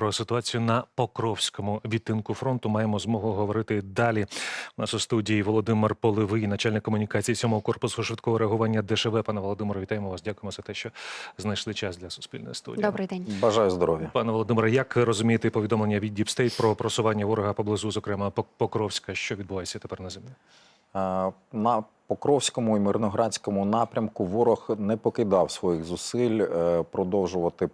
Про ситуацію на Покровському відтинку фронту маємо змогу говорити далі. У нас у студії Володимир Поливий, начальник комунікації 7-го корпусу швидкого реагування ДШВ. Пане Володимире, вітаємо вас. Дякуємо за те, що знайшли час для суспільної студії. Добрий день. Бажаю здоров'я. Пане Володимире, як розумієте повідомлення від Діпстейт про просування ворога поблизу, зокрема Пок- Покровська? Що відбувається тепер на землі? Е, На Покровському і Мирноградському напрямку ворог не покидав своїх зусиль е, продовжувати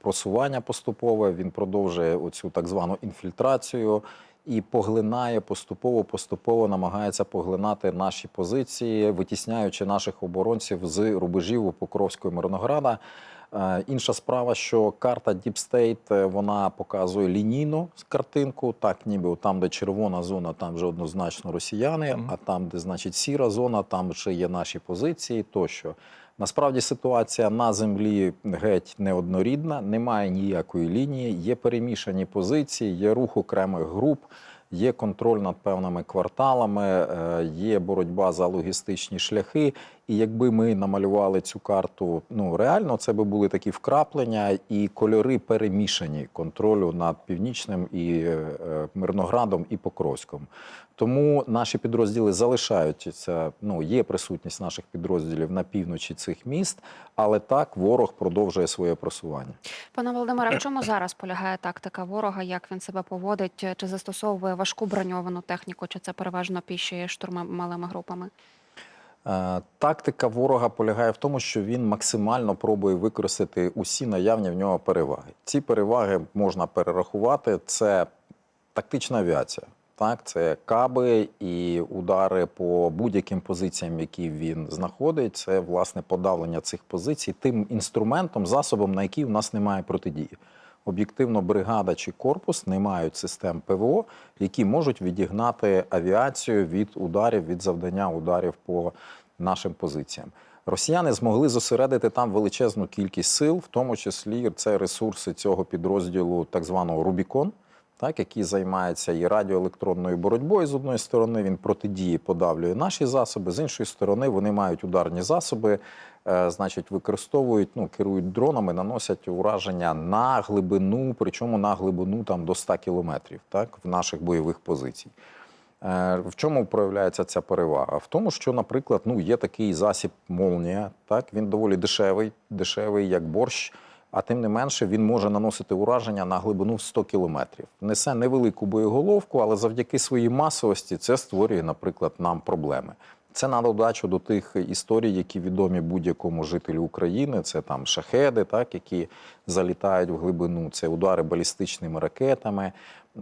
просування поступове. Він продовжує оцю так звану інфільтрацію і поглинає поступово, поступово намагається поглинати наші позиції, витісняючи наших оборонців з рубежів у Покровського і Мирнограда. Е, Інша справа, що карта Deep State, е, вона показує лінійну картинку, так ніби там, де червона зона, там вже однозначно росіяни, Мгм. а там, де значить сіра зона, там ще є наші позиції тощо. Насправді ситуація на землі геть неоднорідна, немає ніякої лінії, є перемішані позиції, є рух окремих груп. Є контроль над певними кварталами, е, є боротьба за логістичні шляхи. І якби ми намалювали цю карту, ну реально це би були такі вкраплення і кольори перемішані контролю над північним і е, е, Мирноградом і Покровськом. Тому наші підрозділи залишаються. Ну є присутність наших підрозділів на півночі цих міст, але так ворог продовжує своє просування. Пане Володимире, в чому зараз полягає тактика ворога? Як він себе поводить? Чи застосовує важку броньовану техніку, чи це переважно піші штурми малими групами? Е, Тактика ворога полягає в тому, що він максимально пробує використати усі наявні в нього переваги. Ці переваги можна перерахувати. Це тактична авіація. Так, це каби і удари по будь-яким позиціям, які він знаходить. Це власне подавлення цих позицій тим інструментом, засобом, на який в нас немає протидії. Об'єктивно, бригада чи корпус не мають систем ПВО, які можуть відігнати авіацію від ударів, від завдання ударів по нашим позиціям. Росіяни змогли зосередити там величезну кількість сил, в тому числі це ресурси цього підрозділу, так званого Рубікон, так, який займається і радіоелектронною боротьбою з одної сторони, він протидії подавлює наші засоби, з іншої сторони, вони мають ударні засоби, е, значить, використовують, ну, керують дронами, наносять ураження на глибину, причому на глибину там до 100 кілометрів, так, в наших бойових позицій. Е, В чому проявляється ця перевага? В тому, що, наприклад, ну, є такий засіб молнія, так, він доволі дешевий, дешевий як борщ, а тим не менше він може наносити ураження на глибину в 100 кілометрів. Несе невелику боєголовку, але завдяки своїй масовості це створює, наприклад, нам проблеми. Це на додачу до тих історій, які відомі будь-якому жителю України. Це там шахеди, так, які залітають в глибину, це удари балістичними ракетами.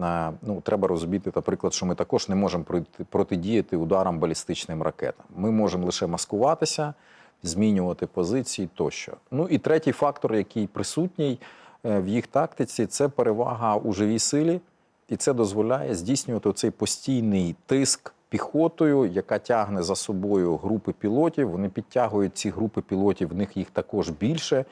Е, Ну, треба розуміти, наприклад, що ми також не можемо проти- протидіяти ударам балістичним ракетам. Ми можемо лише маскуватися, змінювати позиції тощо. Ну і третій фактор, який присутній е, в їх тактиці, це перевага у живій силі, і це дозволяє здійснювати цей постійний тиск піхотою, яка тягне за собою групи пілотів. Вони підтягують ці групи пілотів, в них їх також більше.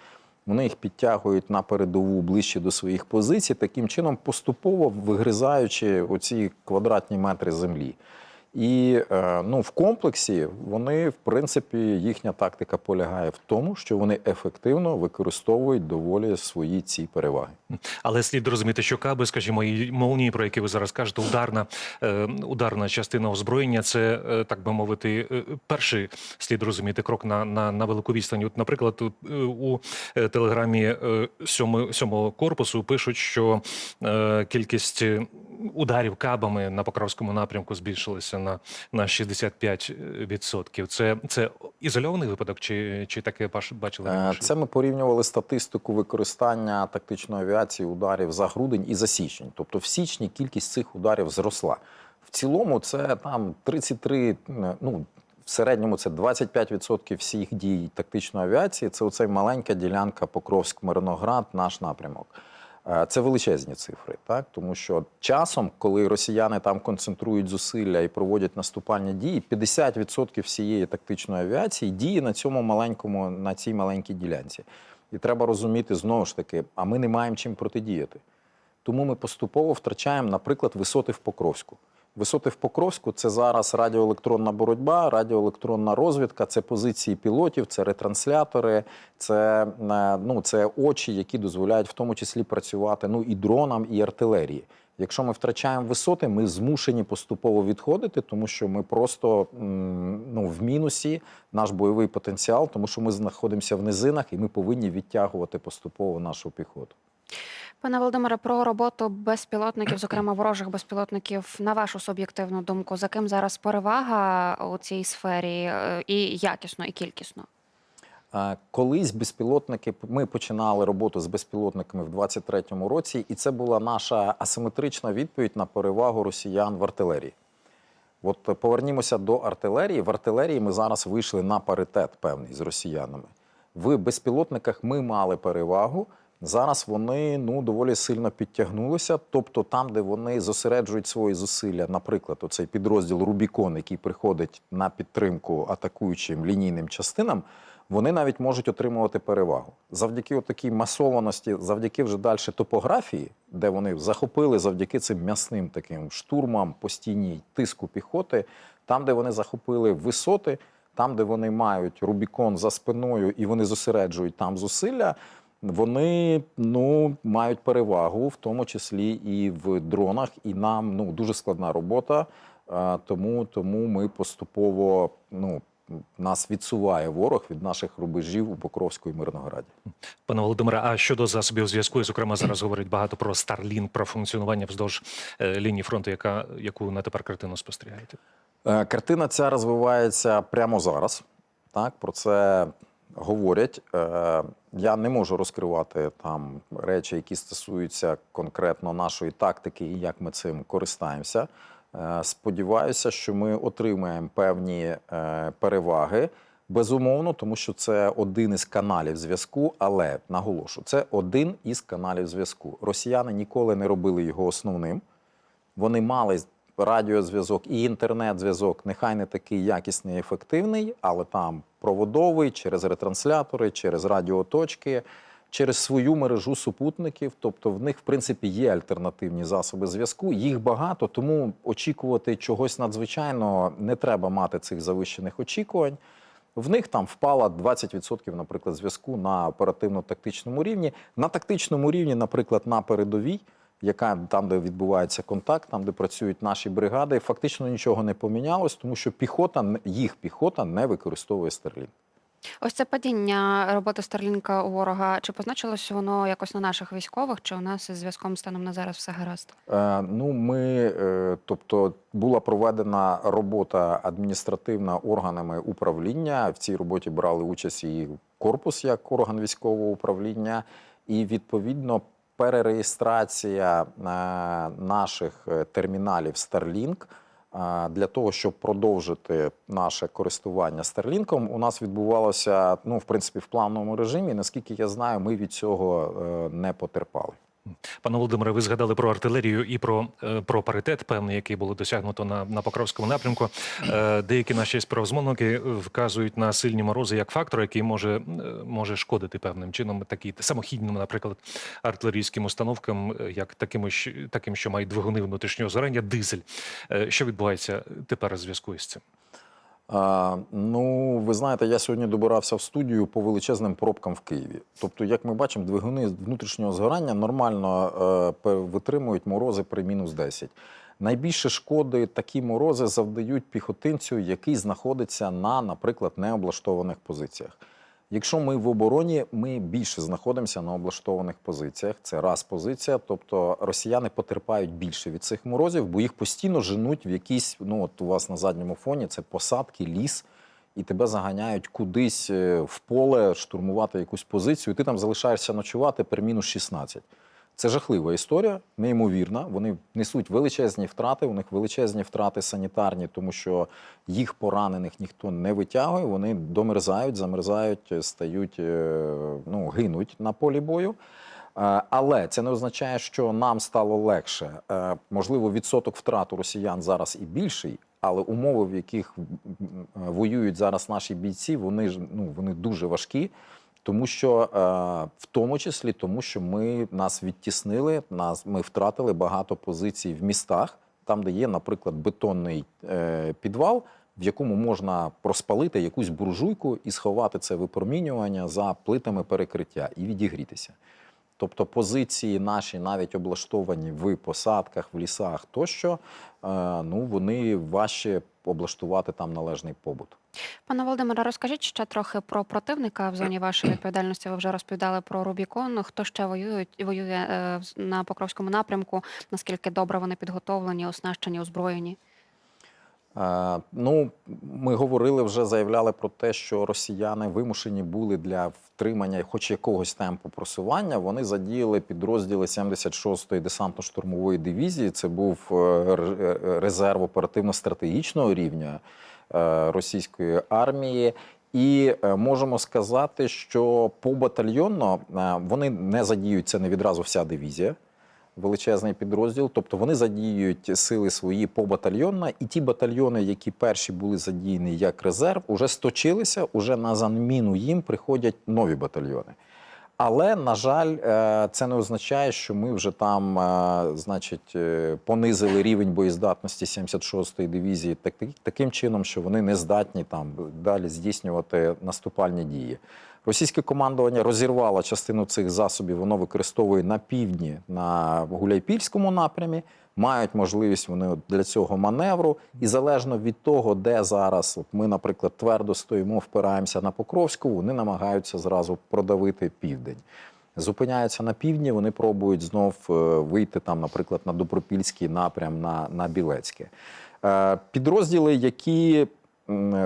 Вони їх підтягують на передову ближче до своїх позицій, таким чином поступово вигризаючи оці квадратні метри землі. І е, ну, в комплексі вони, в принципі, їхня тактика полягає в тому, що вони ефективно використовують доволі свої ці переваги. Але слід розуміти, що каби, скажімо, і молнії, про які ви зараз кажете, ударна, е, ударна частина озброєння, це е, так би мовити, перший слід розуміти крок на, на, на велику відстань. От, наприклад, у телеграмі е, сьоми- сьомого корпусу пишуть, що кількість ударів кабами на Покровському напрямку збільшилася на, на 65%. Це, це ізольований випадок, чи, чи таке бач- бачили? Е. Це ми порівнювали статистику використання тактичної авіації ударів за грудень і за січень. Тобто в січні кількість цих ударів зросла. В цілому це там 33, е, ну в середньому це 25% всіх дій тактичної авіації. Це оцей маленька ділянка Покровськ-Мирноград, наш напрямок. Е, Це величезні цифри, так тому що часом, коли росіяни там концентрують зусилля і проводять наступальні дії, 50% всієї тактичної авіації діє на цьому маленькому, на цій маленькій ділянці. І треба розуміти знову ж таки, а ми не маємо чим протидіяти. Тому ми поступово втрачаємо, наприклад, висоти в Покровську. Висоти в Покровську це зараз радіоелектронна боротьба, радіоелектронна розвідка, це позиції пілотів, це ретранслятори, це, е, ну, це очі, які дозволяють в тому числі працювати ну, і дронам, і артилерії. Якщо ми втрачаємо висоти, ми змушені поступово відходити, тому що ми просто ну, в мінусі наш бойовий потенціал, тому що ми знаходимося в низинах і ми повинні відтягувати поступово нашу піхоту. Пане Володимире, про роботу безпілотників, зокрема ворожих безпілотників, на вашу суб'єктивну думку, за ким зараз перевага у цій сфері е, і якісно, і кількісно? Колись безпілотники ми починали роботу з безпілотниками в 23-му році, і це була наша асиметрична відповідь на перевагу росіян в артилерії. От повернімося до артилерії. В артилерії ми зараз вийшли на паритет певний з росіянами. В безпілотниках ми мали перевагу. Зараз вони ну доволі сильно підтягнулися. Тобто, там, де вони зосереджують свої зусилля, наприклад, оцей підрозділ Рубікон, який приходить на підтримку атакуючим лінійним частинам, вони навіть можуть отримувати перевагу завдяки такій масованості, завдяки вже далі топографії, де вони захопили завдяки цим м'ясним таким штурмам, постійній тиску піхоти, там, де вони захопили висоти, там, де вони мають Рубікон за спиною і вони зосереджують там зусилля. Вони ну мають перевагу, в тому числі і в дронах, і нам ну дуже складна робота. Е, Тому, тому ми поступово ну нас відсуває ворог від наших рубежів у Покровську і Мирнограді. Пане Володимире, а щодо засобів зв'язку, і, зокрема, зараз говорять багато про Starlink, про функціонування вздовж е, лінії фронту, яка яку на тепер картину спостерігаєте? Е, Картина ця розвивається прямо зараз. Так, про це говорять. Е, Я не можу розкривати там речі, які стосуються конкретно нашої тактики і як ми цим користаємося. Е, Сподіваюся, що ми отримаємо певні е, переваги. Безумовно, тому що це один із каналів зв'язку, але наголошу, це один із каналів зв'язку. Росіяни ніколи не робили його основним. Вони мали радіозв'язок і інтернет-зв'язок, нехай не такий якісний і ефективний, але там проводовий через ретранслятори, через радіоточки, через свою мережу супутників. Тобто в них, в принципі, є альтернативні засоби зв'язку. Їх багато, тому очікувати чогось надзвичайного не треба мати цих завищених очікувань. В них там впало 20%, наприклад, зв'язку на оперативно-тактичному рівні. На тактичному рівні, наприклад, на передовій, яка там, де відбувається контакт, там, де працюють наші бригади, фактично нічого не помінялось, тому що піхота, їх піхота не використовує Стерлінг. Ось це падіння роботи Старлінка у ворога. Чи позначилось воно якось на наших військових? Чи у нас із зв'язком станом на зараз все гаразд? Е, ну, ми, е, тобто, була проведена робота адміністративна органами управління. В цій роботі брали участь і корпус як орган військового управління, і відповідно перереєстрація е, наших е, терміналів Starlink е, для того, щоб продовжити наше користування Starlink, у нас відбувалося ну, в принципі, в плановому режимі. Наскільки я знаю, ми від цього не потерпали. Пане Володимире, ви згадали про артилерію і про, е, про паритет, певний, який було досягнуто на, на Покровському напрямку. Е, Деякі наші співрозмовники вказують на сильні морози як фактор, який може, е, може шкодити певним чином такі самохідним, наприклад, артилерійським установкам, як таким, таким, що мають двигуни внутрішнього згорання, дизель. Що відбувається тепер у зв'язку із цим? А, ну, ви знаєте, я сьогодні добирався в студію по величезним пробкам в Києві. Тобто, як ми бачимо, двигуни внутрішнього згорання нормально е, витримують морози при мінус 10. Найбільше шкоди такі морози завдають піхотинцю, який знаходиться на, наприклад, необлаштованих позиціях. Якщо ми в обороні, ми більше знаходимося на облаштованих позиціях. Це раз позиція. Тобто росіяни потерпають більше від цих морозів, бо їх постійно женуть в якісь. Ну от у вас на задньому фоні це посадки, ліс, і тебе заганяють кудись е, в поле штурмувати якусь позицію. і Ти там залишаєшся ночувати при мінус 16. Це жахлива історія, неймовірна. Вони несуть величезні втрати. У них величезні втрати санітарні, тому що їх поранених ніхто не витягує. Вони домерзають, замерзають, стають, е, ну, гинуть на полі бою. Е, Але це не означає, що нам стало легше. Е, Можливо, відсоток втрат у росіян зараз і більший, але умови, в яких воюють зараз наші бійці, вони ж ну вони дуже важкі. Тому що е, в тому числі тому, що ми нас відтіснили, нас ми втратили багато позицій в містах. там, де є, наприклад, бетонний е, підвал, в якому можна розпалити якусь буржуйку і сховати це випромінювання за плитами перекриття і відігрітися. Тобто позиції наші навіть облаштовані в посадках, в лісах тощо, е, ну вони важче облаштувати там належний побут. Пане Володимире, розкажіть ще трохи про противника в зоні вашої відповідальності. Ви вже розповідали про Рубікон. Хто ще воює, воює е, в- на Покровському напрямку? Наскільки добре вони підготовлені, оснащені, озброєні? Ну, ми говорили вже, заявляли про те, що росіяни вимушені були для втримання хоч якогось темпу просування. Вони задіяли підрозділи 76-ї десантно-штурмової дивізії. Це був е, е, резерв оперативно-стратегічного рівня російської армії. І е, можемо сказати, що побатальйонно е, вони не задіють це не відразу вся дивізія величезний підрозділ. Тобто вони задіюють сили свої по батальйонно, і ті батальйони, які перші були задіяні як резерв, уже сточилися, уже на заміну їм приходять нові батальйони. Але на жаль, е, це не означає, що ми вже там, е, значить, е, понизили рівень боєздатності 76-ї дивізії так- таким чином, що вони не здатні там далі здійснювати наступальні дії. Російське командування розірвало частину цих засобів, воно використовує на півдні на Гуляйпільському напрямі. Мають можливість вони для цього маневру, і залежно від того, де зараз от ми, наприклад, твердо стоїмо, впираємося на Покровську, вони намагаються зразу продавити південь. Зупиняються на півдні, вони пробують знов е, вийти там, наприклад, на Добропільський напрям на, на Білецьке. Е, Підрозділи, які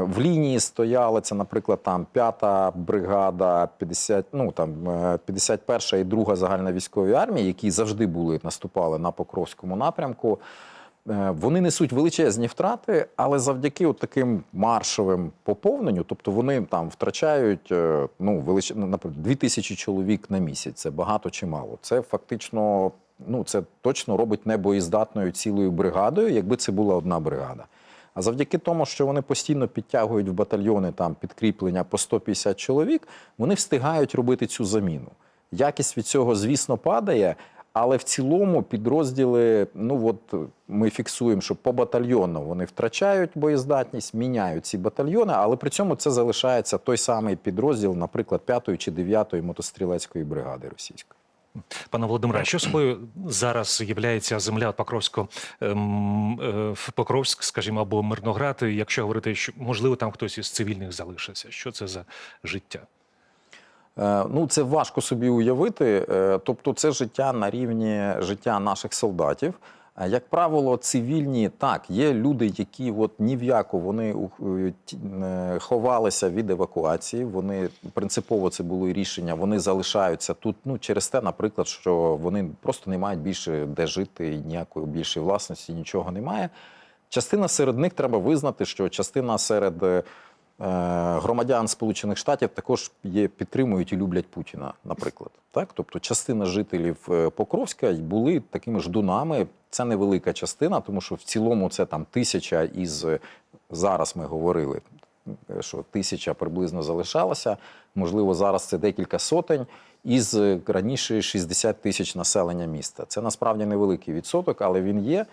в лінії стояли, це, наприклад, там 5-та бригада, 50, ну, там, е, 51-ша і 2 загальна військові армії, які завжди були наступали на Покровському напрямку. Е, Вони несуть величезні втрати, але завдяки от таким маршовим поповненню, тобто вони там втрачають е, ну, велич... ну, наприклад, 2 тисячі чоловік на місяць. Це багато чи мало. Це фактично, ну це точно робить небоєздатною цілою бригадою, якби це була одна бригада. А завдяки тому, що вони постійно підтягують в батальйони там підкріплення по 150 чоловік, вони встигають робити цю заміну. Якість від цього, звісно, падає, але в цілому підрозділи, ну от ми фіксуємо, що по батальйону вони втрачають боєздатність, міняють ці батальйони, але при цьому це залишається той самий підрозділ, наприклад, 5-ї чи 9-ї мотострілецької бригади російської. Пане Володимире, що собою зараз є земля Покровсько, ем, е, Покровськ, скажімо, або Мирноград, якщо говорити, що можливо там хтось із цивільних залишився? Що це за життя? Е, Ну, це важко собі уявити. Е, Тобто, це життя на рівні життя наших солдатів. Е, Як правило, цивільні так, є люди, які от ні в яку вони е, ховалися від евакуації. Вони принципово це було рішення. Вони залишаються тут. Ну через те, наприклад, що вони просто не мають більше де жити, ніякої більшої власності, нічого немає. Частина серед них треба визнати, що частина серед е, громадян Сполучених Штатів також є, підтримують і люблять Путіна, наприклад. Так? Тобто частина жителів Покровська були такими ждунами. Це невелика частина, тому що в цілому це там тисяча із е, зараз ми говорили, е, що тисяча приблизно залишалася. Можливо, зараз це декілька сотень. Із е, раніше 60 тисяч населення міста. Це насправді невеликий відсоток, але він є.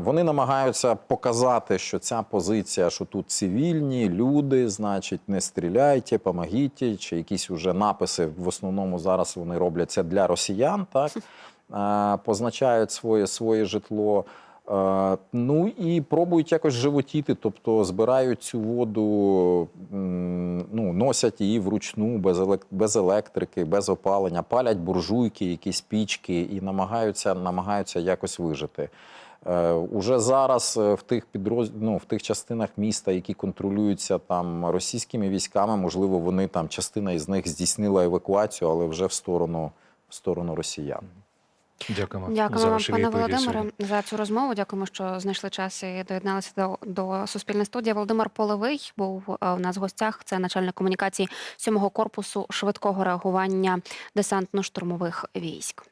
Вони намагаються показати, що ця позиція, що тут цивільні люди, значить, не стріляйте, помогіть, чи якісь уже написи в основному зараз вони роблять це для росіян, так позначають своє, своє житло. Ну і пробують якось животіти, тобто збирають цю воду, ну, носять її вручну, без, без електрики, без опалення, палять буржуйки, якісь пічки і намагаються, намагаються якось вижити. Е, Уже зараз е, в тих підроз... ну, в тих частинах міста, які контролюються там російськими військами, можливо, вони там частина із них здійснила евакуацію, але вже в сторону, в сторону росіян. Дякуємо. за Дякуємо вам, ваші пане Володимире, за цю розмову. Дякуємо, що знайшли час і доєдналися до, до Суспільної студії. Володимир Половий був е, у нас в гостях. Це начальник комунікації 7-го корпусу швидкого реагування десантно-штурмових військ.